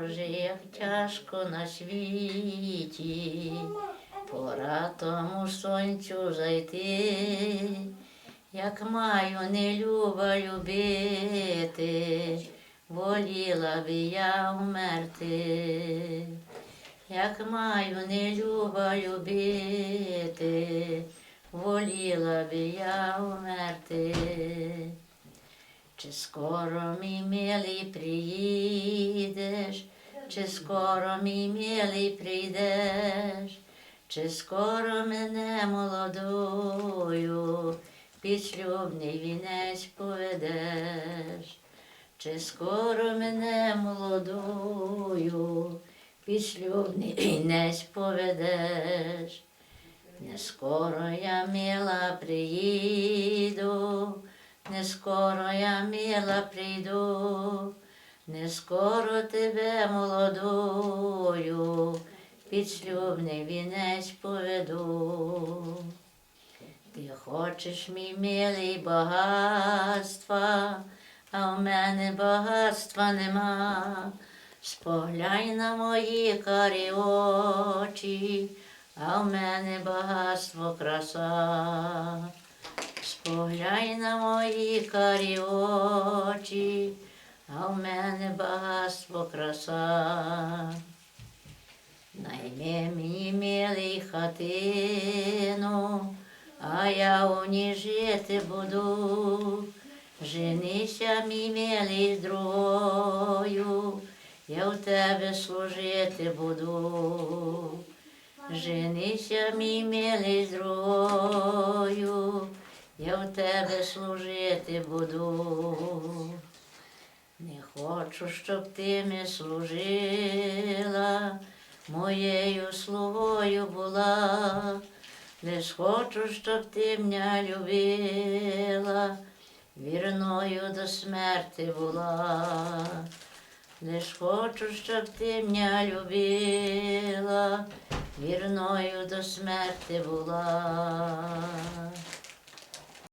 Боже, як тяжко на світі, пора тому сонцю зайти, як маю не люба любити, воліла би я вмерти, як маю не люба любити, воліла би я вмерти. Чи скоро мій милий приїдеш, чи скоро мій милий прийдеш, чи скоро мене молодою під шлюбний вінець поведеш, чи скоро мене молодою під шлюбний вінець поведеш. Не скоро я мила приїду, не скоро я мила прийду, не скоро тебе молодою під шлюбний вінець поведу. Ти хочеш, мій милий багатства, а в мене багатства нема. Споглянь на мої карі очі, а в мене багатство краса. Споглянь на мої карі очі, а в мене багатство краса. Найми мені милий хатину, а я у ній жити буду. Женися, мій милий з другою, я в тебе служити буду. Женися, мій милий з другою, я в тебе служити буду. Не хочу, щоб ти ми служила, моєю слугою була, лиш хочу, щоб ти мене любила, вірною до смерти була. Лиш хочу, щоб ти мене любила, вірною до смерти була.